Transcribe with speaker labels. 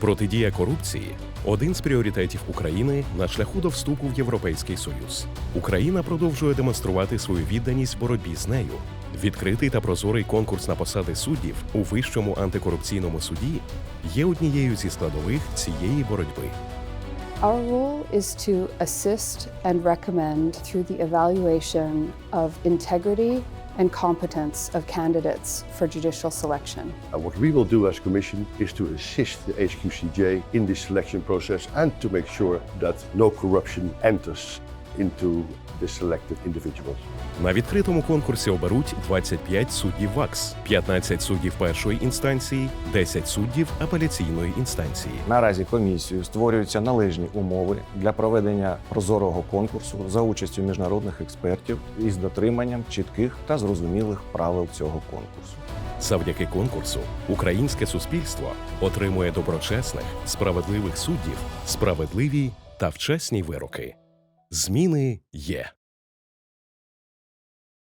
Speaker 1: Протидія корупції один з пріоритетів України на шляху до вступу в Європейський Союз. Україна продовжує демонструвати свою відданість боротьбі з нею. Відкритий та прозорий конкурс на посади суддів у Вищому антикорупційному суді є однією зі складових цієї боротьби.
Speaker 2: Our role is to assist and recommend through the evaluation of integrity and competence of candidates for judicial selection.
Speaker 3: And what we will do as Commission is to assist the HQCJ in this selection process and to make sure that no corruption enters into the selected individuals.
Speaker 1: На відкритому конкурсі оберуть 25 суддів ВАКС, 15 суддів першої інстанції, 10 суддів апеляційної інстанції.
Speaker 4: Наразі комісією створюються належні умови для проведення прозорого конкурсу за участю міжнародних експертів із дотриманням чітких та зрозумілих правил цього конкурсу.
Speaker 1: Завдяки конкурсу українське суспільство отримує доброчесних, справедливих суддів, справедливі та вчесні вироки. Зміни є.